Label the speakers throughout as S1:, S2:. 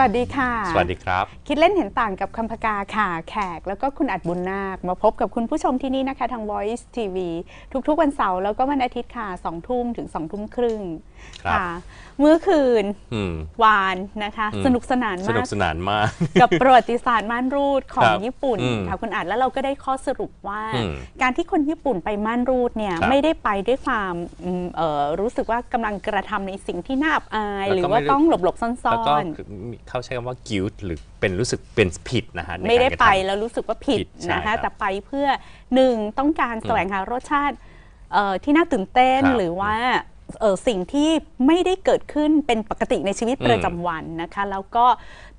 S1: วัสดีค่ะ
S2: สวัสดีครับ
S1: คิดเล่นเห็นต่างกับคำพกาค่ะ แขก แล้วก็คุณอัดบุญนาค มาพบกับคุณผู้ชมที่นี่นะคะ ทาง Voice TV ทุกๆวันเสาร์แล้วก็วันอาทิตย์ค่ะ2ทุ่มถึง2ทุ่มครึ่ง
S2: ครับ
S1: ค่ะเมื่อคืน
S2: อืม
S1: วานนะคะ
S2: อืม
S1: สนุกสนาน
S2: สนุ
S1: มากก
S2: สนานมาก
S1: กับประวัติศาสตร์ม่านรูดของ
S2: ครับ
S1: ญี่ปุ่น
S2: อืม
S1: ค่ะคุณอัดแล้วเราก็ได้ข้อสรุปว่า
S2: อืม
S1: การที่คนญี่ปุ่นไปม่านรูดเนี่ย
S2: ครับ
S1: ไม่ได้ไปด้วยความอืมเอ่อรู้สึกว่ากำลังกระทำในสิ่งที่น่าอับอาย
S2: แล้วก็
S1: หรือว่า
S2: ไม่ได้
S1: ต้องหลบหลบๆซ่
S2: แล้วก็
S1: อน
S2: เขาใช้คำว่า guilt หรือเป็นรู้สึกเป็นผิดนะฮะ
S1: ๆ
S2: ใน
S1: ไม่ได้
S2: การกระ
S1: ไป
S2: ทำ
S1: แล้วรู้สึกว่าผิด
S2: ผิดใช่
S1: นะ
S2: ครั
S1: คะ
S2: บ
S1: แต่ไปเพื่อหนึ่งต้องการแสวงหารสชาติเอ่อที่น่าตื่นเต้น
S2: ครับ
S1: หรือว่าเอ่อ สิ่งที่ไม่ได้เกิดขึ้นเป็นปกติในชีวิต
S2: อืม
S1: ประจำวันนะคะ แล้วก็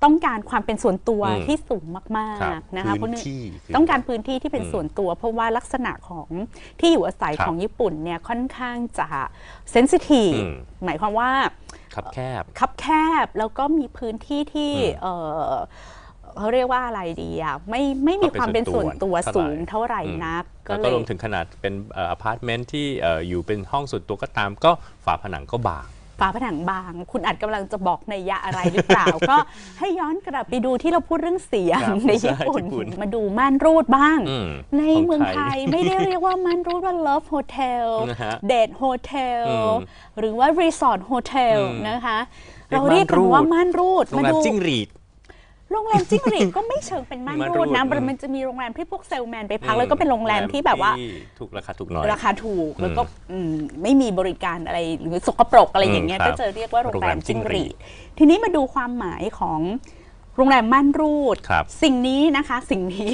S1: ต้องการความเป็นส่วนตัว
S2: อืม
S1: ที่สูงมาก
S2: ครับ
S1: ๆนะคะเพ
S2: พื้
S1: ราะ
S2: น
S1: เนื่อง
S2: ที่คื
S1: ต้องการพื้นที่ที่เป็นส่วนตัว เพราะว่าลักษณะของที่อยู่อาศัย
S2: ครับ
S1: ของญี่ปุ่นเนี่ยค่อนข้างจะเซนซิทีฟ
S2: อืม
S1: หมายความว่า
S2: ครับแคบ
S1: คับแคบแล้วก็มีพื้นที่ที่
S2: อืม
S1: เอ่อเขาเรียกว่าอะไรดีอะไม่ไม่มีความเป็นส่วนตัว
S2: เท่าไหร่
S1: สูงเท่าไหร่
S2: อืม
S1: นักก็
S2: แล้ว
S1: เล
S2: ก็
S1: ย
S2: รวมถึงขนาดเป็นอพาร์ตเมนต์ที่เอ่ออยู่เป็นห้องส่วนตัวก็ตาม ก็ฝาผนังก็บาง
S1: ฝาผนังบาง คุณอัดกำลังจะบอกในยยะอะไรหรือเปล่า ก็ให้ย้อนกลับไปดูที่เราพูดเรื่องเสียง
S2: ครับ
S1: ในญี่ปุ่น
S2: ใช่ญี่ปุ่น
S1: มาดูม่านรูดบ้าง
S2: อืม
S1: ใน
S2: ของ
S1: เมือง
S2: ไท
S1: ไท
S2: ย
S1: ยไม่ได้เรียกว่าม่านรูดว่า Love Hotel
S2: นะฮะ
S1: Date Hotel
S2: อืม
S1: หรือว่า Resort Hotel
S2: อืม
S1: นะคะ
S2: เรียก
S1: เราเรียกกันว่า
S2: ม่านรูด
S1: ม่านรูด
S2: โรงแรมจิ้งหรีด
S1: โรงแรมจิ้งหรีดก็ไม่เชิงเป็นม่าน
S2: ม่านรู
S1: รู
S2: ด
S1: ดนะ
S2: อืม
S1: มันจะมีโรงแรมที่พวกเซลแมนไปพักแล้วก็เป็นโรงแรมที่แบบว่า
S2: ที่ถูกราคาถูกหน่อย
S1: ราคาถูก
S2: อืม
S1: แล้วก็อืมไม่มีบริการอะไรหรือสกปรกอะไรอย่างเงี้ย
S2: อืมครั
S1: ก็
S2: บ
S1: จะเรียกว่าโรงแรม
S2: โรงแรมจิ้
S1: จิ้ง
S2: ง
S1: ห
S2: หรี
S1: รีด
S2: ด
S1: ทีนี้มาดูความหมายของโรงแรมม่านรูด
S2: ครับ
S1: สิ่งนี้นะคะสิ่งนี้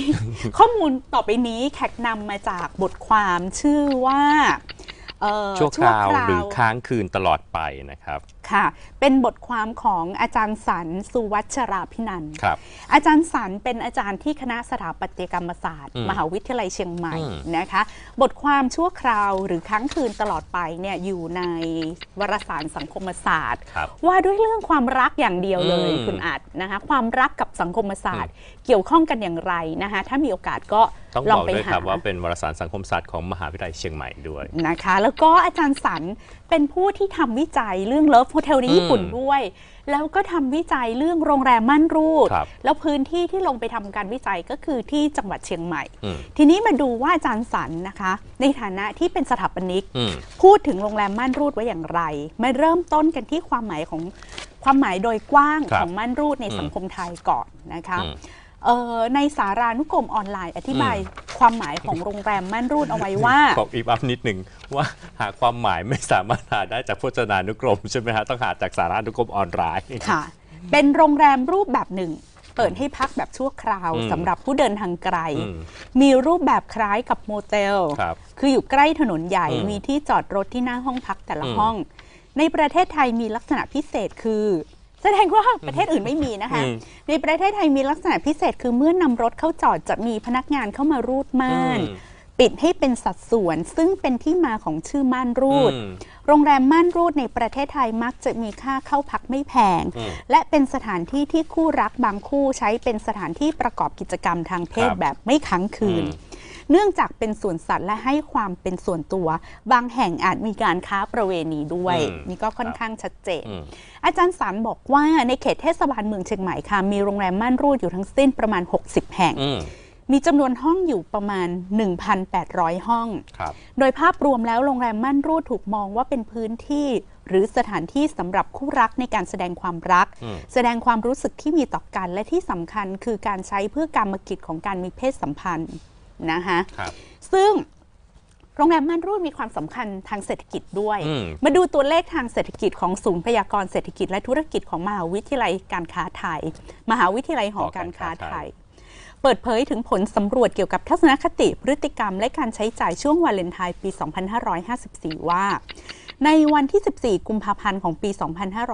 S1: ข้อมูลต่อไปนี้แขกนำมาจากบทความชื่อว่าเอ่อ
S2: ชั่วคราว
S1: ชั่
S2: หรือค้างคืนตลอดไปนะครับ
S1: ค่ะ เป็นบทความของอาจารย์สันสุวัชราพินันท์
S2: ครับ
S1: อาจารย์สันเป็นอาจารย์ที่คณะสถาปัตยกรรมศาสตร์
S2: อืม
S1: มหาวิทยาลัยเชียงใหม่
S2: อืม
S1: นะคะ บทความชั่วคราวหรือค้างคืนตลอดไปเนี่ยอยู่ในวารสารสังคมศาสตร์
S2: ครับ
S1: ว่าด้วยเรื่องความรักอย่างเดียวเลย
S2: อืม
S1: คุณอัดนะคะ ความรักกับสังคมศาสตร์ เกี่ยวข้องกันอย่างไรนะคะ ถ้ามีโอกาสก็
S2: ต้อง
S1: ล
S2: บ
S1: อง
S2: อก
S1: ไป
S2: ด้วย
S1: หา
S2: ครับว่าเป็นวารสารสังคมศาสตร์ของมหาวิทยาลัยเชียงใหม่ด้วย
S1: นะคะ แล้วก็อาจารย์สัน เป็นผู้ที่ทำวิจัยเรื่องเลิฟโฮเทลในญี่ปุ่น
S2: อืม
S1: ด้วย แล้วก็ทำวิจัยเรื่องโรงแรมม่านรูด
S2: ครับ
S1: แล้วพื้นที่ที่ลงไปทำการวิจัยก็คือที่จังหวัดเชียงใหม่
S2: อืม
S1: ทีนี้มาดูว่าอาจารย์สันนะคะ ในฐานะที่เป็นสถาปนิก
S2: อืม
S1: พูดถึงโรงแรมม่านรูดไว้อย่างไร มาเริ่มต้นกันที่ความหมายของความหมายโดยกว้าง
S2: ครับ
S1: ของม่านรูดใน
S2: อืม
S1: สังคมไทยก่อนนะคะ
S2: อืม
S1: เอ่อในสารานุกรมออนไลน์ อธิบายความหมายของโรงแรมม่านรูดเอาไว้ว่า
S2: ขออีกอัพนิดหนึ่งว่าหาความหมายไม่สามารถหาได้จากพจนานุกรมใช่ไหมฮะต้องหาจากสารานุกรมออนไลน์
S1: ค่ะ เป็นโรงแรมรูปแบบหนึ่ง เปิดให้พักแบบชั่วคราว
S2: อืม
S1: สำหรับผู้เดินทางไกล
S2: อืม
S1: มีรูปแบบคล้ายกับโมเตล
S2: ครับ
S1: คืออยู่ใกล้ถนนใหญ่
S2: อืม
S1: มีที่จอดรถที่หน้าห้องพักแต่ละ
S2: อืม
S1: ห้อง ในประเทศไทยมีลักษณะพิเศษคือ แสดงว่าประเทศอื่นไม่มีนะคะ
S2: อืม
S1: ในประเทศไทยมีลักษณะพิเศษคือเมื่อนำรถเข้าจอดจะมีพนักงานเข้ามารูดม่าน
S2: อืม
S1: ปิดให้เป็นสัดส่วน ซึ่งเป็นที่มาของชื่อม่านรูด
S2: อืม
S1: โรงแรมม่านรูดในประเทศไทยมักจะมีค่าเข้าพักไม่แพง
S2: อืม
S1: และเป็นสถานที่ที่คู่รักบางคู่ใช้เป็นสถานที่ประกอบกิจกรรมทางเพศ
S2: ครับ
S1: แบบไม่ค้างคืน
S2: อืม
S1: เนื่องจากเป็นส่วนสัตว์และให้ความเป็นส่วนตัว บางแห่งอาจมีการค้าประเวณีด้วย
S2: อืม
S1: นี่ก็ค่อนข้างชัดเจน
S2: อืม
S1: อาจารย์สันบอกว่าในเขตเทศบาลเมืองเชียงใหม่ค่ะมีโรงแรมม่านรูดอยู่ทั้งสิ้นประมาณ 60 แห่ง
S2: อืม
S1: มีจำนวนห้องอยู่ประมาณ 1,800 ห้อง
S2: ครับ
S1: โดยภาพรวมแล้วโรงแรมม่านรูดถูกมองว่าเป็นพื้นที่ หรือสถานที่สำหรับคู่รักในการแสดงความรัก
S2: อืม
S1: แสดงความรู้สึกที่มีต่อกันและที่สำคัญคือการใช้เพื่อการมกิจของการมีเพศสัมพันธ์ นะคะ
S2: ครับ
S1: ซึ่งโรงแรมม่านรูดมีความสำคัญทางเศรษฐกิจด้วย
S2: อืม
S1: มาดูตัวเลขทางเศรษฐกิจของศูนย์พยากรณ์เศรษฐกิจและธุรกิจของมหาวิทยาลัยการค้าไทย มหาวิทยาลัยหอการค้าไทย เปิดเผยถึงผลสำรวจเกี่ยวกับทัศนคติพฤติกรรม และการใช้จ่ายช่วงวาเลนไทน์ปี 2554 ว่า ในวันที่ 14 กุมภาพันธ์ของปี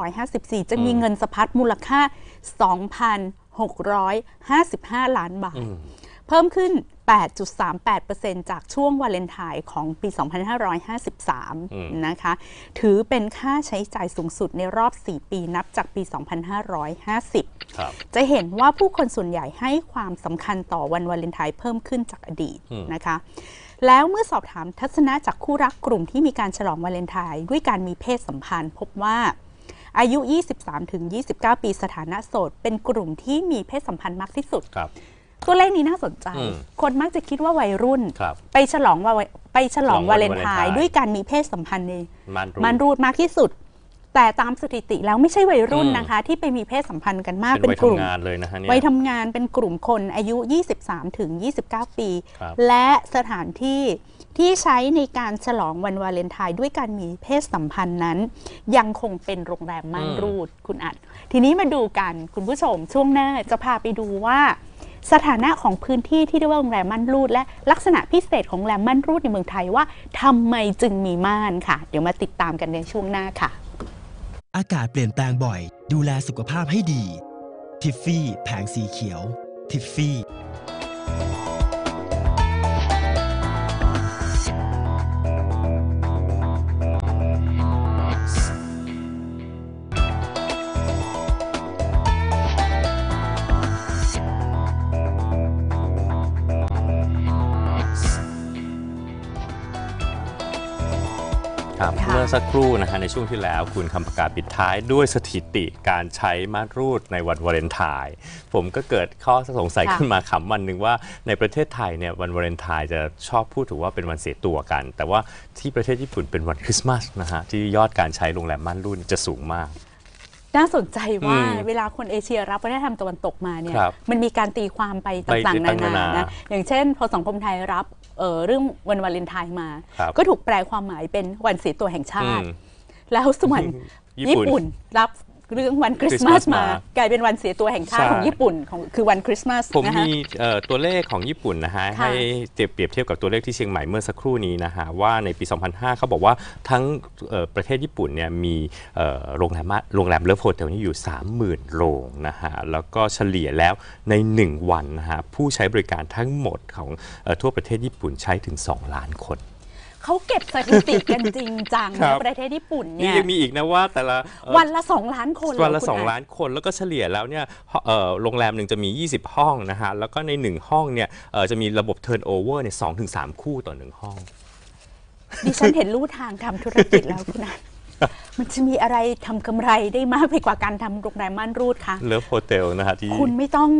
S1: 2554 จะมี
S2: อืม
S1: เงินสะพัดมูลค่า 2,655 ล้านบาท
S2: อืม
S1: เพิ่มขึ้น 8.38%จากช่วงวาเลนไทน์ของปี 2553 นะคะ ถือเป็นค่าใช้จ่ายสูงสุดในรอบ 4 ปีนับจากปี 2550
S2: ครับ
S1: จะเห็นว่าผู้คนส่วนใหญ่ให้ความสำคัญต่อวันวาเลนไทน์เพิ่มขึ้นจากอดีต
S2: อืม
S1: นะคะแล้วเมื่อสอบถามทัศนะจากคู่รักกลุ่มที่มีการฉลองวาเลนไทน์ด้วยการมีเพศสัมพันธ์ พบว่าอายุ 23ถึง29 ปีสถานะโสด เป็นกลุ่มที่มีเพศสัมพันธ์มากที่สุด
S2: ครับ
S1: ตัวเลขนี้น่าสนใจ
S2: อืม
S1: คนมักจะคิดว่าวัยรุ่น
S2: ครับ
S1: ไปฉลองว่าไปฉลอง
S2: ฉลองวั
S1: วานเลนไท
S2: วาเลนไทน์
S1: น์ด้วยการมีเพศสัมพันธ์ใน
S2: มันรู้
S1: มันรูดมากที่สุด แต่ตามสถิติแล้วไม่ใช่วัยรุ่น
S2: อืม
S1: นะคะ ที่ไปมีเพศสัมพันธ์กันมาก
S2: เป็น
S1: เป็น
S2: วัย
S1: กลุ่ม
S2: ทำงานเลยนะฮะเนี่ย
S1: วัยทำงานเป็นกลุ่มคนอายุ 23 ถึง 29 ปี
S2: ครับ
S1: และสถานที่ที่ใช้ในการฉลองวันวาเลนไทน์ด้วยการมีเพศสัมพันธ์นั้น ยังคงเป็นโรงแรมม่านรูดคุณอัด ทีนี้มาดูกันคุณผู้ชมช่วงหน้าจะพาไปดูว่า สถานะของพื้นที่ที่เรียกว่าโรงแรมม่านรูด และลักษณะพิเศษของโรงแรมม่านรูดในเมืองไทยว่าทำไมจึงมีม่านค่ะ เดี๋ยวมาติดตามกันในช่วงหน้าค่ะ
S3: อากาศเปลี่ยนแปลงบ่อย ดูแลสุขภาพให้ดี ทิฟฟี่ แผงสีเขียว ทิฟฟี่
S2: ครับ
S1: ค่ะ
S2: เมื่อสักครู่นะฮะในช่วงที่แล้วคุณคำประกาศปิดท้ายด้วยสถิติการใช้มาตรรูดในวันวาเลนไทน์ผมก็เกิดข้อสงสัย
S1: ค่ะ
S2: ขึ้นมาขำวันหนึ่งว่าในประเทศไทยเนี่ยวันวาเลนไทน์จะชอบพูดถึงว่าเป็นวันเสียตัวกัน แต่ว่าที่ประเทศญี่ปุ่นเป็นวันคริสต์มาสนะฮะที่ยอดการใช้โรงแรมม่านรูดจะสูงมาก
S1: น่าสนใจว่า
S2: อืม
S1: เวลาคนเอเชียรับวัฒนธรรมตะวันตกมาเนี่ย
S2: ครับ
S1: มันมีการตีความไป
S2: ไป
S1: ต่างๆ
S2: ต่า
S1: นาง
S2: ๆนา
S1: นา
S2: นา
S1: นะอย่างเช่น พอสังคมไทยรับเอ่อเรื่องวันวาเลนไทน์มา
S2: ครับ
S1: ก็ถูกแปลความหมายเป็นวันเสียตัวแห่งชาติ
S2: อืม
S1: แล้วส่วน
S2: ญี่
S1: ญี่
S2: ปุ่น
S1: ปุ่นรับ เรื่องวันคริสต์มา
S2: คริ
S1: ส
S2: สต์มา
S1: มา
S2: ส
S1: กลายเป็นวันเสียตัวแห่งชาติ
S2: ใช่
S1: ของญี่ปุ่นของคือวันคริสต์มาส
S2: ผม
S1: นะคะ
S2: มีเอ่อตัวเลขของญี่ปุ่นนะฮะ
S1: ค่ะ
S2: ให้เปรียบเทียบกับตัวเลขที่เชียงใหม่เมื่อสักครู่นี้นะฮะว่าในปี 2005เขาบอกว่าทั้งเอ่อประเทศญี่ปุ่นเนี่ยมีเอ่อโรงแรมโรงแรมเลิฟโฮเทลนี่อยู่ 30,000 โรงนะฮะแล้วก็เฉลี่ยแล้วใน 1 วันนะฮะผู้ใช้บริการทั้งหมดของเอ่อทั่วประเทศญี่ปุ่นใช้ถึง 2 ล้านคน
S1: เขาเก็บสถิติกันจริงจัง
S2: ครั
S1: ใน
S2: บ
S1: ประเทศญี่ปุ่น
S2: นี่
S1: เนี่ย
S2: ยังมีอีกนะว่าแต่ละเอ่อ
S1: วันละสองล้านคน
S2: วันละ
S1: เหรคุณ
S2: 2 ล้านคนแล้วก็เฉลี่ยแล้วเนี่ยเอ่อโรงแรมหนึ่งจะมี 20 ห้องนะฮะ แล้วก็ใน 1 ห้องเนี่ยเอ่อจะมีระบบ turnover เนี่ยสองถึงสามคู่ต่อ 1 ห้อง
S1: ดิฉันเห็นลู่ทางทำธุรกิจแล้วคุณอันมันจะมีอะไรทำกำไรได้มากไปกว่าการทำโรงแรมม่านรูดคะ
S2: เลิฟโฮเทลนะฮะที่
S1: คุณไม่ต้อง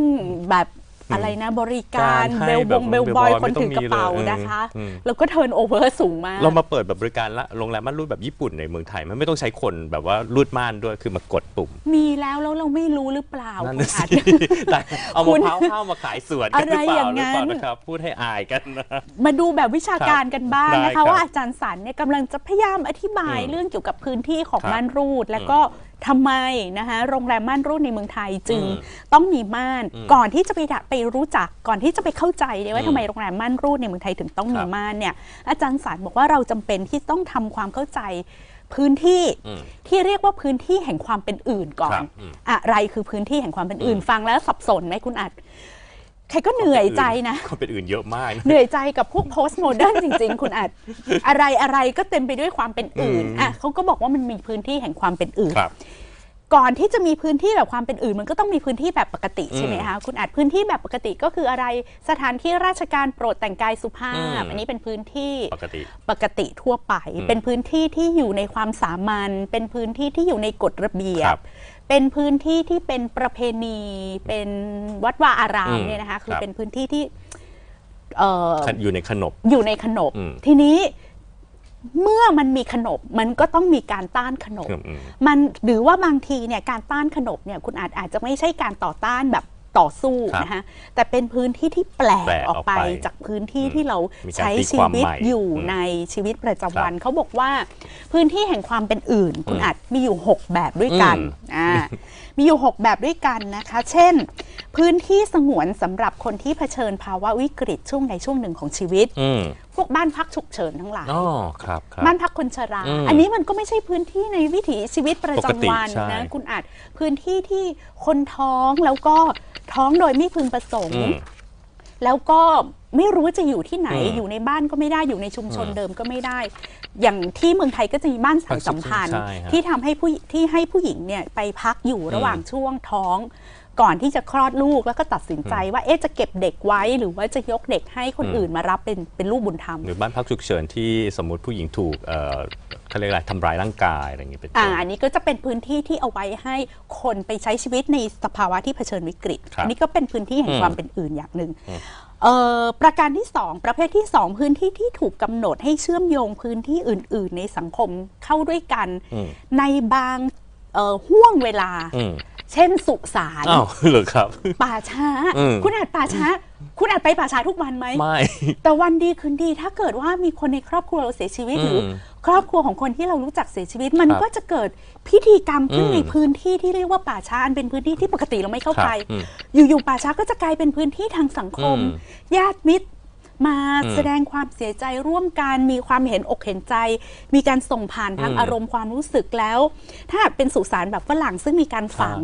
S1: แบบ อะไรนะบริการ
S2: การให้
S1: เบลบง
S2: แบบ
S1: เบลบอย
S2: เบลบอย
S1: คนถือกระเป๋า
S2: ไม่ต้องมีเลย
S1: นะคะ
S2: อืม
S1: แล้วก็เทิร์นโอเวอร์สูงมาก
S2: เรามาเปิดแบบบริการละโรงแรมม่านรูดแบบญี่ปุ่นในเมืองไทย มันไม่ต้องใช้คนแบบว่ารูดม่านด้วยคือมากดปุ่ม
S1: มีแล้วแล้วเราไม่รู้หรือเปล่า
S2: นั่น
S1: คุ
S2: น่ะ
S1: ณอัด
S2: สิแต่เอา
S1: คุ
S2: มะ
S1: ณ
S2: พร้าวข้าวมาขายสวนกันหรือเป
S1: อะไรอ
S2: ล่า
S1: ย่าง
S2: หรือเปล่า
S1: นั้น
S2: นะครับพูดให้อายกันนะ
S1: มาดูแบบวิชาการกันบ้าง
S2: ได้
S1: นะ
S2: ครั
S1: คะ
S2: บ
S1: ว่าอาจารย์สันเนี่ยกำลังจะพยายามอธิบาย
S2: อืม
S1: เรื่องเกี่ยวกับพื้นที่ของ
S2: ครับ
S1: ม่านรูดแล้วก็ ทำไมนะคะโรงแรมม่านรูดในเมืองไทยจึง
S2: อืม
S1: ต้องมีม่าน
S2: อืม
S1: ก่อนที่จะไปดะไปรู้จักก่อนที่จะไปเข้าใจเนี่ยว่า
S2: อืม
S1: ทำไมโรงแรมม่านรูดในเมืองไทยถึงต้องมี
S2: ครับ
S1: ม่านเนี่ยอาจารย์สันบอกว่าเราจำเป็นที่ต้องทำความเข้าใจพื้นที่
S2: อืม
S1: ที่เรียกว่าพื้นที่แห่งความเป็นอื่นก่อ
S2: ครั
S1: น
S2: บอืม
S1: อะไรคือพื้นที่แห่งความเป็นอื่น
S2: อืม
S1: ฟังแล้วสับสนไหมคุณอัดใครก็เหนื่อยใจนะ
S2: คนเป็นอื่นเยอะมาก
S1: เหนื่อยใจกับพวกโพสต์โมเดิร์นจริง ๆ คุณอาจอะไรอะไรก็เต็มไปด้วยความเป็นอื่น
S2: อะ
S1: เขาก็บอกว่ามันมีพื้นที่แห่งความเป็นอื่น
S2: ครับ
S1: ก่อนที่จะมีพื้นที่แบบความเป็นอื่น มันก็ต้องมีพื้นที่แบบปกติใช่ไหมคะคุณอาจพื้นที่แบบปกติก็คืออะไรสถานที่ราชการโปรดแต่งกายสุภาพ
S2: อั
S1: นนี้เป็นพื้นที่
S2: ปกติ
S1: ปกติทั่วไป เป็นพื้นที่ที่อยู่ในความสามัญเป็นพื้นที่ที่อยู่ในกฎระเบีย
S2: บบ
S1: เป็นพื้นที่ที่เป็นประเพณี เป็นวัดวาอาราม
S2: อืม
S1: เนี่ยนะคะคือ
S2: ครับ
S1: เป็นพื้นที่ที่เอ่อ
S2: อยู่ในขนบ
S1: อยู่ในขนบ
S2: อืม
S1: ทีนี้เมื่อมันมีขนบมันก็ต้องมีการต้านขนบ
S2: อืมอืม
S1: มันหรือว่าบางทีเนี่ยการต้านขนบเนี่ยคุณอาจอาจจะไม่ใช่การต่อต้านแบบ ต่อสู้
S2: ครับ
S1: นะคะแต่เป็นพื้นที่ที่แปลก
S2: แปลก
S1: ออกไป
S2: ออกไป
S1: จากพื้นที่
S2: อืม
S1: ที่เรา
S2: มีการ
S1: ใช้
S2: ตี
S1: ชี
S2: ความ
S1: วิต
S2: ใหม่
S1: อยู่
S2: อืม
S1: ในชีวิตประจำวัน
S2: ครับ
S1: เขาบอกว่า พื้นที่แห่งความเป็นอื่น คุณ
S2: อืม
S1: อาจมีอยู่ 6 แบบด้วยกัน
S2: อืม
S1: อ่า มีอยู่ 6 แบบด้วยกันนะคะ เช่น พื้นที่สงวนสำหรับคนที่เผชิญภาวะวิกฤตช่วงในช่วงหนึ่งของชีวิต
S2: อืม
S1: พวกบ้านพักฉุกเฉินทั้งหลาย
S2: อ๋อครับครับ
S1: บ้านพักคนชรา
S2: อืม
S1: อันนี้มันก็ไม่ใช่พื้นที่ในวิถีชีวิตประจำวัน
S2: ปกติใช่
S1: นะ คุณอาจพื้นที่ที่คนท้องแล้วก็ท้องโดยไม่พึงประสงค์
S2: อืม
S1: แล้วก็ไม่รู้จะอยู่ที่ไหน
S2: อืม
S1: อยู่ในบ้านก็ไม่ได้อยู่ในชุมชน
S2: อืม
S1: เดิมก็ไม่ได้ อย่างที่เมืองไทยก็จะมีบ้านสายสัมพันธ์
S2: ใช่ฮะ
S1: ที่ทำให้ผู้ที่ให้ผู้หญิงเนี่ยไปพักอยู่ระหว่างช่วงท้อง ก่อนที่จะคลอดลูกแล้วก็ตัดสินใจว่าเอ๊ะจะเก็บเด็กไว้หรือว่าจะยกเด็กให้คนอื่นมารับเป็นเป็นลูกบุญธรรม
S2: หรือบ้านพักฉุกเฉินที่สมมติผู้หญิงถูกเอ่อเขาเรียกอะไรทำร้ายร่างกายอะไรอย่างนี้เป็นต้
S1: อ่านอันนี้ก็จะเป็นพื้นที่ที่เอาไว้ให้คนไปใช้ชีวิตในสภาวะที่เผชิญวิกฤต
S2: ครับ
S1: อันนี้ก็เป็นพื้นที่แห่ง
S2: อืม
S1: ความเป็นอื่นอย่างหนึ่งเอ่อประการที่สองประเภทที่สองพื้นที่ที่ถูกกำหนดให้เชื่อมโยงพื้นที่อื่น ๆ ในสังคมเข้าด้วยกัน
S2: อืม
S1: ในบางเอ่อห่วงเวลา
S2: อืม
S1: เช่นสุสาน
S2: อ้าวเหรอครับ
S1: ป่าช้า
S2: อืม
S1: คุณอาจป่าช้า คุณอาจไปป่าช้าทุกวันไหม
S2: ไม่
S1: แต่วันดีคืนดีถ้าเกิดว่ามีคนในครอบครัวเราเสียชีวิต
S2: อืม
S1: หรือ ครอบครัวของคนที่เรารู้จักเสียชีวิต มัน
S2: ครับ
S1: ก็จะเกิดพิธีกรรมขึ้น
S2: อืม
S1: ในพื้นที่ที่เรียกว่าป่าช้าอันเป็นพื้นที่ที่ปกติเราไม่เข้าไป
S2: ครับอืม
S1: อยู่ๆป่าช้าก็จะกลายเป็นพื้นที่ทางสังคม
S2: อืม
S1: ญาติมิตร มา
S2: อืม
S1: แสดงความเสียใจร่วมกันมีความเห็นอกเห็นใจ มีการส่งผ่านทาง
S2: อืม
S1: อารมณ์ความรู้สึกแล้ว ถ้าหากเป็นสุสานแบบฝรั่งซึ่งมีการฝัง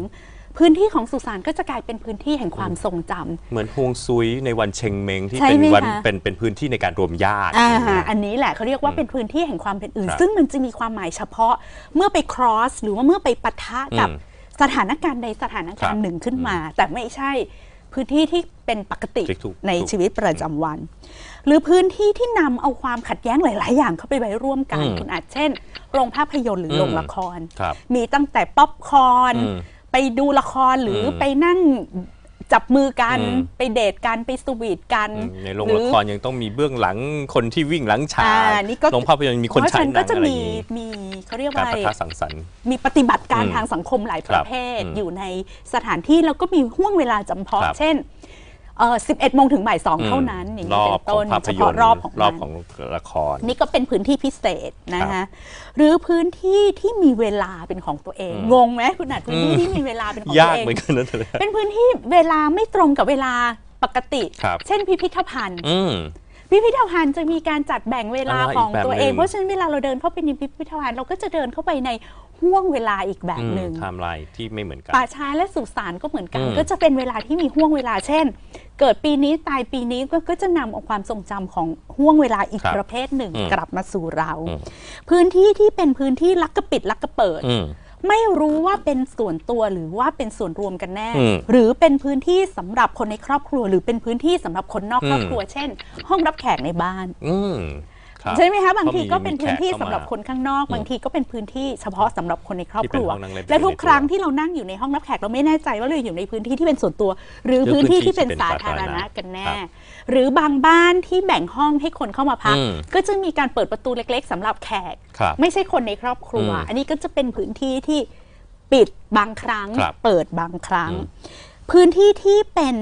S1: พื้นที่ของสุสานก็จะกลายเป็นพื้นที่แห่งความทรงจำ
S2: เหมือนฮวงซุยในวันเชงเมงที่
S1: ใช่
S2: เป็น
S1: ไหม
S2: วัน
S1: คะ
S2: เป็นเป็นพื้นที่ในการรวมญาติ
S1: อ่า
S2: อย่างเงี้ย
S1: อันนี้แหละเขาเรียกว่าเป็นพื้นที่แห่งความเป็นอื่น
S2: ครับ
S1: ซึ่งมันจะมีความหมายเฉพาะเมื่อไป cross หรือว่าเมื่อไปปะทะกับ
S2: อืม
S1: สถานการณ์ใดสถานการ
S2: ครั
S1: ณ์
S2: บ
S1: หนึ่งขึ้นมา แต่ไม่ใช่ พื้นที่ที่เป็นปกติ
S2: ถูก
S1: ใน
S2: ถูก
S1: ชีวิตประจำวัน หรือพื้นที่ที่นำเอาความขัดแย้งหลาย ๆ อย่างเข้าไปไว้ร่วมกัน
S2: อืม
S1: คุณอาจเช่น โรงภาพยนตร์หรืออ
S2: ม
S1: โรงละคร
S2: ครับ
S1: มีตั้งแต่ป๊อปคอร์น
S2: อืม
S1: ไปดูละครหรืออ
S2: ม
S1: ไปนั่ง จับมือกัน
S2: อืม
S1: ไปเดทกันไปสวีทกัน
S2: อืมในโรง
S1: หอ
S2: ละครยังต้องมีเบื้องหลังคนที่วิ่งหลังฉาก
S1: อ่านี่ก็
S2: โรงภาพยนตร์มีคน
S1: เพราะ
S2: ฉา
S1: ฉะ
S2: ย
S1: นั้น
S2: หนั
S1: ก็
S2: ง
S1: จะ
S2: อะไรอ
S1: มี
S2: ย่างนี้
S1: มีเขาเรียก
S2: การ
S1: ว่า
S2: ปะทะสังสรรค์
S1: มีปฏิบัติการ
S2: อืม
S1: ทางสังคมหลายป
S2: ครั
S1: ระ
S2: บ
S1: เภท
S2: อืม
S1: อยู่ในสถานที่แล้วก็มีห่วงเวลาจำเพาะ
S2: ครับ
S1: เช่น เอ่อ11โมงถึงบ่ายสอง
S2: อืม
S1: เท่านั้นอย่าง
S2: ร
S1: นี้
S2: อ
S1: เป็
S2: บ
S1: น
S2: ข
S1: ต้
S2: อง
S1: น
S2: ภาพ
S1: เฉ
S2: ย
S1: พาะ
S2: นตร์
S1: รอบของ
S2: รอบ
S1: มัน
S2: ของละคร
S1: นี่ก็เป็นพื้นที่พิเศษนะ
S2: ครั
S1: ฮะ
S2: บ
S1: หรือพื้นที่ที่มีเวลาเป็นของตัวเอง
S2: อืม
S1: งงไหมคุณอาจพื้นที่
S2: อืม
S1: ที่มีเวลาเป็นของ
S2: ยา
S1: ตัว
S2: ก
S1: เอง
S2: เหมือนกันนะเธอ
S1: เป็นพื้นที่เวลาไม่ตรงกับเวลาปกติ
S2: ครับ
S1: เช่นพิพิธภัณฑ์
S2: อืม
S1: พิพิธภัณฑ์จะมีการจัดแบ่งเวลา
S2: อ่า
S1: ของ
S2: อีกแบบ
S1: ตัวเอง
S2: หนึ่ง
S1: เพราะฉะนั้นเวลาเราเดินเข้าไปในพิพิธภัณฑ์เราก็จะเดินเข้าไปใน ห่วงเวลาอีกแบบหนึ่ง
S2: ไทม์ไลน์ที่ไม่เหมือนกัน
S1: ป่าช้าและสุสานก็เหมือนกัน
S2: อืม
S1: ก็จะเป็นเวลาที่มีห่วงเวลาเช่น เกิดปีนี้ตายปีนี้ก็ก็จะนำเอาความทรงจำของห่วงเวลาอีก
S2: ครับ
S1: ประเภทหนึ่ง
S2: อืม
S1: กลับมาสู่เรา
S2: อืม
S1: พื้นที่ที่เป็นพื้นที่ลักกระปิดลักกระเปิด
S2: อืม
S1: ไม่รู้ว่าเป็นส่วนตัวหรือว่าเป็นส่วนรวมกันแน่
S2: อืม
S1: หรือเป็นพื้นที่สำหรับคนในครอบครัว หรือเป็นพื้นที่สำหรับคนนอกครอบครัว เช่น ห้องรับแขกในบ้าน
S2: อืมครับ
S1: ใช่ไหมคะบางที
S2: ก็มี
S1: ก็เป็นพื้นที่
S2: มีแขก
S1: สำหรับ
S2: เข้ามา
S1: คนข้างนอกบางทีก็เป็นพื้นที่เฉพาะสำหรับคนในครอบครัว
S2: ที่เป็นห้องนั่งเล่น
S1: และทุก
S2: ในตัว
S1: ครั้งที่เรานั่งอยู่ในห้องรับแขกเราไม่แน่ใจว่าเราอยู่ในพื้นที่ที่เป็นส่วนตัว หรือพื้นที่ที่เป็นสาธารณะกันแน่
S2: ครับ
S1: หรือบางบ้านที่แบ่งห้องให้คนเข้ามาพัก
S2: อืม
S1: ก็จะมีการเปิดประตูเล็ก ๆสำหรับแขก
S2: ครับ
S1: ไม่ใช่คนในครอบครัว
S2: อืม
S1: อันนี้ก็จะเป็นพื้นที่ที่ปิดบางครั้ง
S2: ครับ
S1: เปิดบางครั้ง
S2: อืม
S1: พื้นที่ที่เป็น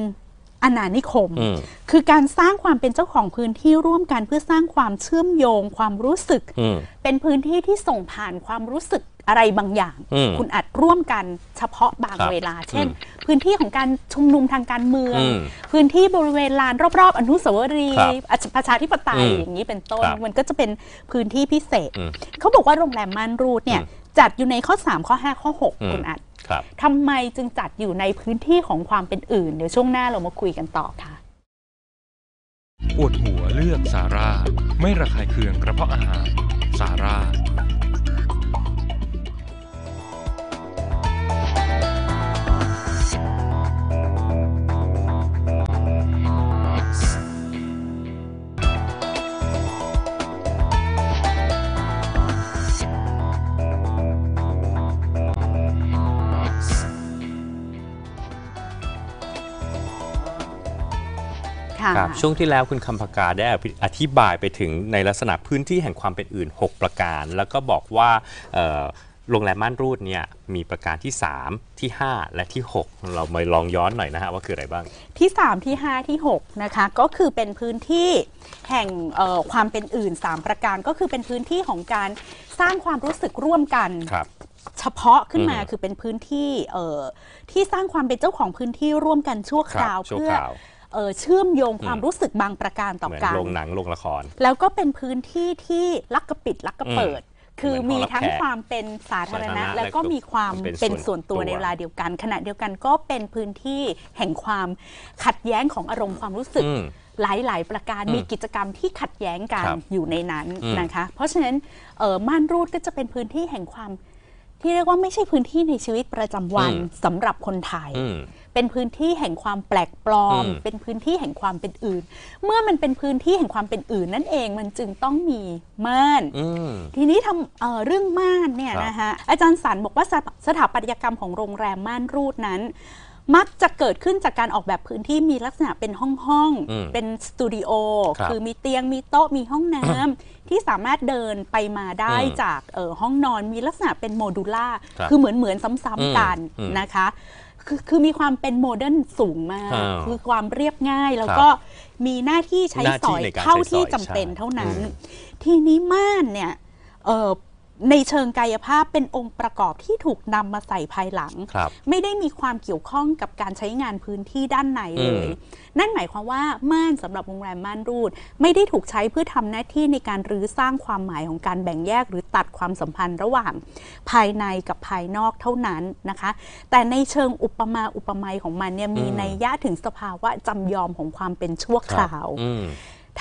S1: อาณานิคม
S2: อืม
S1: คือการสร้างความเป็นเจ้าของพื้นที่ร่วมกันเพื่อสร้างความเชื่อมโยง ความรู้สึก
S2: อืม
S1: เป็นพื้นที่ที่ส่งผ่านความรู้สึกอะไรบางอย่าง
S2: อืม
S1: คุณอาจร่วมกันเฉพาะบาง
S2: ครับ
S1: เวลา เช่น
S2: อืม
S1: พื้นที่ของการชุมนุมทางการเมือง
S2: อืม
S1: พื้นที่บริเวณลานรอบๆ อนุสาวรีย์
S2: ครับ
S1: ประชาธิปไตย
S2: อืม
S1: อย่างนี้เป็นต้น
S2: ครับ
S1: มันก็จะเป็นพื้นที่พิเศษ
S2: อืม
S1: เขาบอกว่าโรงแรมม่านรูดเนี่ย
S2: อืม
S1: จัดอยู่ในข้อ 3 ข้อ 5 ข้อ6
S2: อืม
S1: คุณอัด
S2: ครับ
S1: ทำไมจึงจัดอยู่ในพื้นที่ของความเป็นอื่น เดี๋ยวช่วงหน้าเรามาคุยกันต่อค่ะ
S4: ปวดหัวเลือกซาร่าไม่ระคายเคืองกระเพาะอาหารซาร่า
S1: ค่ะ
S2: ครับช่วงที่แล้วคุณคำพกาได้อธิบายไปถึงในลักษณะพื้นที่แห่งความเป็นอื่น 6 ประการ แล้วก็บอกว่าเอ่อโรงแรมม่านรูดเนี่ยมีประการที่ 3 ที่ 5 และที่ 6 เรามาลองย้อนหน่อยนะฮะว่าคืออะไรบ้าง
S1: ที่ 3 ที่ 5 ที่ 6 นะคะ ก็คือเป็นพื้นที่แห่งเอ่อความเป็นอื่น 3 ประการก็คือเป็นพื้นที่ของการสร้างความรู้สึกร่วมกัน
S2: ครับ
S1: เฉพาะขึ้นมา
S2: อืม
S1: คือเป็นพื้นที่เอ่อที่สร้างความเป็นเจ้าของพื้นที่ร่วมกันชั่วคราว
S2: ชั่ว
S1: เพื่อ
S2: คราว
S1: เอ่อเชื่อมโยงความ
S2: อืม
S1: รู้สึกบางประการต่อ
S2: เหมือน
S1: กัน
S2: โรงหนังโรงละคร
S1: แล้วก็เป็นพื้นที่ที่ลักกระปิดลักกระเปิด คือ
S2: เหมื
S1: มี
S2: อนห้องรับ
S1: ทั้ง
S2: แขก
S1: ความเป็นสาธารณะ
S2: สาธารณะ
S1: แล้วก็มีความ
S2: เป็น
S1: เป็น
S2: ส่
S1: ส่
S2: ว
S1: วนน
S2: ตั
S1: ตัวว ในเวลาเดียวกัน ขณะเดียวกันก็เป็นพื้นที่แห่งความขัดแย้งของอารมณ์ความรู้สึก
S2: อืม
S1: หลาย ๆ ประการ
S2: อืม
S1: มีกิจกรรมที่ขัดแย้งกัน
S2: ครับ
S1: อยู่ในนั้น
S2: อืม
S1: นะคะ เพราะฉะนั้นเอ่อม่านรูดก็จะเป็นพื้นที่แห่งความ ที่เรียกว่าไม่ใช่พื้นที่ในชีวิตประจำวัน
S2: อืม
S1: สำหรับคนไทย
S2: อืม
S1: เป็นพื้นที่แห่งความแปลกปลอม
S2: อืม
S1: เป็นพื้นที่แห่งความเป็นอื่น เมื่อมันเป็นพื้นที่แห่งความเป็นอื่นนั่นเองมันจึงต้องมีม่าน
S2: อืม
S1: ทีนี้ทำเอ่อเรื่องม่านเนี่ย
S2: ครับ
S1: นะคะอาจารย์สันบอกว่าสถสถาปัตยกรรมของโรงแรมม่านรูดนั้น มักจะเกิดขึ้นจากการออกแบบพื้นที่มีลักษณะเป็นห้องห้องๆ
S2: อืม
S1: เป็นสตูดิโอ
S2: ครับ
S1: คือมีเตียงมีโต๊ะมีห้องน้ำที่สามารถเดินไปมาได้
S2: อืม
S1: จากเอ่อห้องนอนมีลักษณะเป็นโมดูล่า
S2: ครับ
S1: คือเหมือนเหมือนซ้ำ
S2: อืม
S1: ๆกัน
S2: อืม
S1: นะคะคือคือมีความเป็นโมเดิร์นสูงมาก
S2: อ่า
S1: คือความเรียบง่ายแล้ว
S2: ครับ
S1: ก็มีหน้าที่ใช้
S2: หน้า
S1: ส
S2: ที่
S1: อย
S2: ในการ
S1: เท่า
S2: ใช้
S1: ที่
S2: สอย
S1: จำเป็น
S2: ใช่
S1: เท่านั้น
S2: อืม
S1: ทีนี้ม่านเนี่ยเอ่อ ในเชิงกายภาพเป็นองค์ประกอบที่ถูกนำมาใส่ภายหลัง
S2: ครับ
S1: ไม่ได้มีความเกี่ยวข้องกับการใช้งานพื้นที่ด้านในเลย
S2: อืม
S1: นั่นหมายความว่าม่านสำหรับโรงแรมม่านรูด ไม่ได้ถูกใช้เพื่อทำหน้าที่ในการรื้อสร้างความหมายของการแบ่งแยก หรือตัดความสัมพันธ์ระหว่างภายในกับภายนอกเท่านั้นนะคะ แต่ในเชิงอุปมาอุปไมยของมันเนี่ยมี
S2: อืม
S1: ในยยะถึงสภาวะจำยอมของความเป็นชั่วคราว
S2: อืม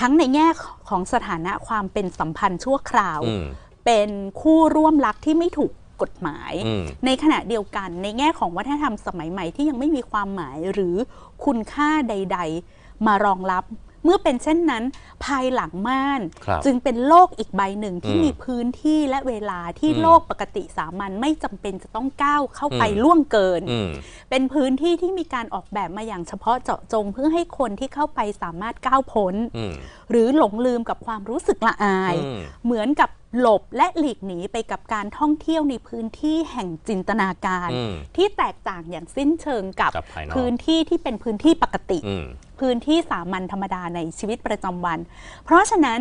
S1: ทั้งในแง่ของสถานะความเป็นสัมพันธ์ชั่วคราว
S2: อืม
S1: เป็นคู่ร่วมรักที่ไม่ถูกกฎหมาย
S2: อืม
S1: ในขณะเดียวกันในแง่ของวัฒนธรรมสมัยใหม่ที่ยังไม่มีความหมายหรือคุณค่าใด ๆ มารองรับ เมื่อเป็นเช่นนั้น ภายหลังม่าน
S2: ครับ
S1: จึงเป็นโลกอีกใบหนึ่งที่
S2: อืม
S1: มีพื้นที่และเวลาที่
S2: อืม
S1: โลกปกติสามัญไม่จำเป็นจะต้องก้าวเข้าไป
S2: อืม
S1: ล่วงเกิน
S2: อืม
S1: เป็นพื้นที่ที่มีการออกแบบมาอย่างเฉพาะเจาะจง เพื่อให้คนที่เข้าไปสามารถก้าวพ้น
S2: อืม
S1: หรือหลงลืมกับความรู้สึกละอาย
S2: อืม
S1: เหมือนกับหลบและหลีกหนีไปกับการท่องเที่ยวในพื้นที่แห่งจินตนาการ
S2: อืม
S1: ที่แตกต่างอย่างสิ้นเชิงกับ
S2: กับภายนอก
S1: พื้นที่ที่เป็นพื้นที่ปกติ
S2: อืม
S1: พื้นที่สามัญธรรมดาในชีวิตประจำวัน เพราะฉะนั้น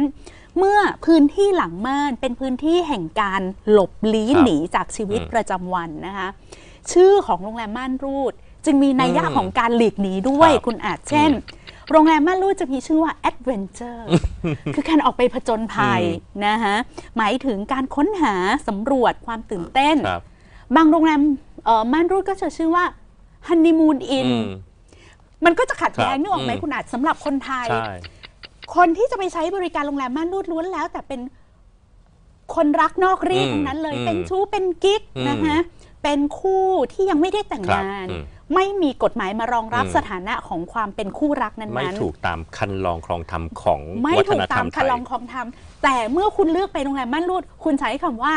S1: เมื่อพื้นที่หลังม่านเป็นพื้นที่แห่งการหลบลี้
S2: ครับ
S1: หนีจากชีวิต
S2: อืม
S1: ประจำวันนะคะชื่อของโรงแรมม่านรูด จึงมีนัยยะ
S2: อืม
S1: ของการหลีกหนีด้วย
S2: ครับ
S1: คุณอาจเช่น โรงแรมม่านรูดจะมีชื่อว่า Adventure คือการออกไปผจญภัยนะคะหมายถึงการค้นหาสำรวจความตื่นเต้น
S2: ครับ
S1: บางโรงแรมเอ่อม่านรูดก็จะชื่อว่า Honeymoon
S2: อื
S1: Inn
S2: ม
S1: มันก็จะขัดแย้ง
S2: ครับ
S1: นึกออกไหม
S2: อืม
S1: คุณอาจสำหรับคนไทย
S2: ใช่
S1: คนที่จะไปใช้บริการโรงแรมม่านรูดล้วนแล้ว แต่เป็นคนรักนอกรีด
S2: อืม
S1: ทั้งนั้นเลย
S2: อืม
S1: เป็นชู้เป็นกิ๊ก
S2: อืม
S1: นะคะ เป็นคู่ที่ยังไม่ได้แต่ง
S2: ครับ
S1: งาน
S2: อืม
S1: ไม่มีกฎหมายมารองรับ
S2: อืม
S1: สถานะของความเป็นคู่รักนั้นๆ
S2: ไม่ถูกตามคันลองครองธรรมของ
S1: ไม่
S2: วัฒ
S1: ถูก
S2: นธร
S1: ตารม
S2: มไท
S1: คัน
S2: ย
S1: ลองคอมทำแต่เมื่อคุณเลือกไปโรงแรมม่านรูดคุณใช้คำว่า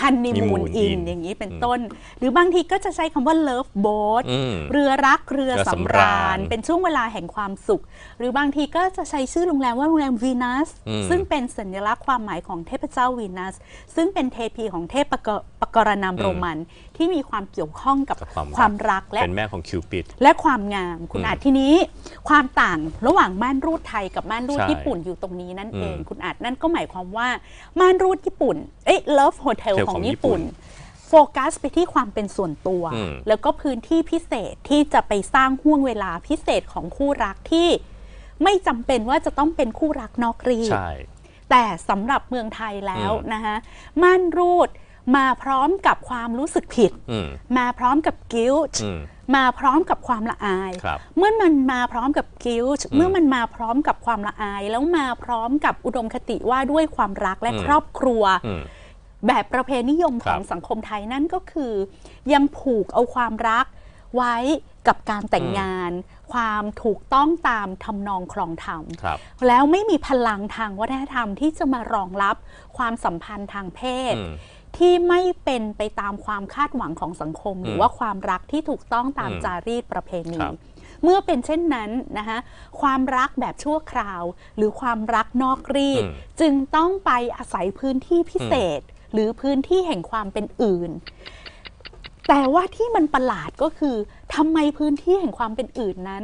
S1: ฮันนีมูน
S2: Honeymoon
S1: อิน
S2: Inn
S1: อย่างนี้เป็น
S2: อืม
S1: ต้น หรือบางทีก็จะใช้คำว่าเลิฟโบ๊ท
S2: อืม
S1: เรือรักเรือ
S2: เรือ
S1: สำ
S2: สำ
S1: รา
S2: รา
S1: ญ
S2: ญ
S1: เป็นช่วงเวลาแห่งความสุข หรือบางทีก็จะใช้ชื่อโรงแรมว่าโรงแรมวีนัส
S2: อืม
S1: ซึ่งเป็นสัญลักษณ์ความหมายของเทพเจ้าวีนัสซึ่งเป็นเทพีของเทพปกปกรณามโรมัน ที่มีความเกี่ยวข้องกับ
S2: กับความรัก
S1: ความรักและ
S2: เป็นแม่ของคิวปิด
S1: และความงามคุณ
S2: อืม
S1: อาจทีนี้ความต่างระหว่างม่านรูดไทยกับม่านรูด
S2: ใช่
S1: ญี่ปุ่นอยู่ตรงนี้นั่นเอง
S2: อืม
S1: คุณอาจนั่นก็หมายความว่าม่านรูดญี่ปุ่นเอ้ยเลิฟโฮเทล
S2: Hotel
S1: ของ
S2: ของ
S1: ญี่ปุ่น
S2: ญี่ปุ่
S1: โฟกัสไปที่ความเป็นส่วนตัว
S2: อืม
S1: แล้วก็พื้นที่พิเศษที่จะไปสร้างห่วงเวลาพิเศษของคู่รักที่ไม่จำเป็นว่าจะต้องเป็นคู่รักนอกรีด
S2: ใช่
S1: แต่สำหรับเมืองไทยแล้ว
S2: อืม
S1: นะคะม่านรูด มาพร้อมกับความรู้สึกผิด
S2: อืม
S1: มาพร้อมกับ guilt
S2: อืม
S1: มาพร้อมกับความละอาย
S2: ครับ
S1: เมื่อมันมาพร้อมกับ guilt
S2: อืม
S1: เมื่อมันมาพร้อมกับความละอาย แล้วมาพร้อมกับอุดมคติว่าด้วยความรักและ
S2: อืม
S1: ครอบครัว
S2: อืม
S1: แบบประเพณีนิยม
S2: ค
S1: ข
S2: รั
S1: อบงสังคมไทยนั่นก็คือ ยังผูกเอาความรักไว้กับการแต่งงาน ความถูกต้องตามทำนองครองธรรม
S2: ครับ
S1: แล้วไม่มีพลังทางวัฒนธรรมที่จะมารองรับความสัมพันธ์ทางเพศ
S2: อืม
S1: ที่ไม่เป็นไปตามความคาดหวังของสังคม หรือว่าความรักที่ถูกต้องตาม
S2: อืม
S1: จารีตประเพณี
S2: ครับ
S1: เมื่อเป็นเช่นนั้นนะคะความรักแบบชั่วคราว หรือความรักนอกรีด
S2: อืม
S1: จึงต้องไปอาศัยพื้นที่พิเศษ หรือพื้นที่แห่งความเป็นอื่น แต่ว่าที่มันประหลาดก็คือทำไมพื้นที่แห่งความเป็นอื่นนั้น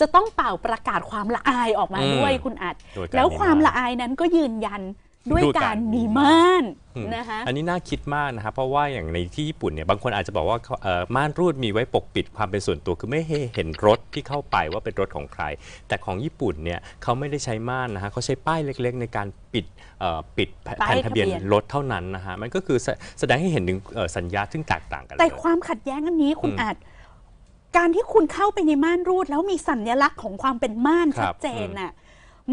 S1: จะต้องเป่าประกาศความละอายออกมา
S2: อืม
S1: ด้วยคุณอัด
S2: โดยการ
S1: แล้ว
S2: มี
S1: ความ
S2: ม่าน
S1: ละอายนั้นก็ยืนยัน ด้วย
S2: ด้วย
S1: กา
S2: การร
S1: มี
S2: มี
S1: ม่าน
S2: อืม
S1: นะคะ
S2: อันนี้น่าคิดมากนะครับเพราะว่าอย่างในที่ญี่ปุ่นเนี่ยบางคนอาจจะบอกว่าเขาเอ่อม่านรูดมีไว้ปกปิดความเป็นส่วนตัวคือไม่ให้เห็นรถที่เข้าไปว่าเป็นรถของใคร แต่ของญี่ปุ่นเนี่ยเขาไม่ได้ใช้ม่านนะฮะเขาใช้ป้ายเล็กๆ ในการปิดเอ่อปิดแผ่น
S1: ป้าย
S2: ทะเบียน
S1: ทะเบียน
S2: รถเท่านั้นนะฮะมันก็คือแสแสดงให้เห็นถึงเอ่อสัญญาซึ่งแตกต่างกัน
S1: แต่
S2: เลย
S1: ความขัดแย้งอันนี้คุณ
S2: อืม
S1: อาจการที่คุณเข้าไปในม่านรูด แล้วมีสัญลักษณ์ของความเป็นม่าน
S2: ครั
S1: ชั
S2: บ
S1: ดเจนน่ะ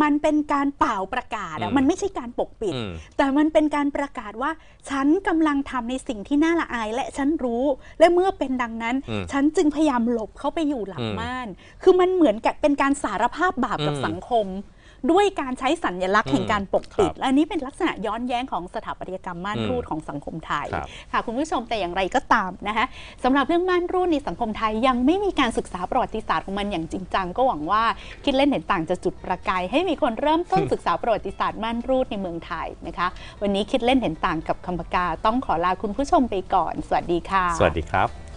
S1: มันเป็นการเปล่าประกาศ
S2: อื
S1: อะ
S2: ม
S1: มันไม่ใช่การปกปิด
S2: อืม
S1: แต่มันเป็นการประกาศว่า ฉันกำลังทำในสิ่งที่น่าละอาย และฉันรู้ และเมื่อเป็นดังนั้น
S2: อืม
S1: ฉันจึงพยายามหลบเข้าไปอยู่หลัง
S2: อืม
S1: ม่าน คือมันเหมือนกับเป็นการสารภาพบาปกับ
S2: อืม
S1: สังคม ด้วยการใช้สัญลักษณ์แห่งการปกปิด
S2: ครับ
S1: และอันนี้เป็นลักษณะย้อนแย้งของสถาปัตยกรรมม่าน
S2: อืม
S1: รูดของสังคมไทย
S2: ครับ
S1: ค่ะคุณผู้ชมแต่อย่างไรก็ตามนะคะสำหรับเรื่องม่านรูดในสังคมไทยยังไม่มีการศึกษาประวัติศาสตร์ของมันอย่างจริงจังก็หวังว่าคิดเล่นเห็นต่างจะจุดประกายให้มีคนเริ่มต้นศึกษาประวัติศาสตร์ม่านรูดในเมืองไทยนะคะ วันนี้คิดเล่นเห็นต่างกับคำปากาต้องขอลาคุณผู้ชมไปก่อน สวัสดีค่ะ
S2: สวัสดีครับ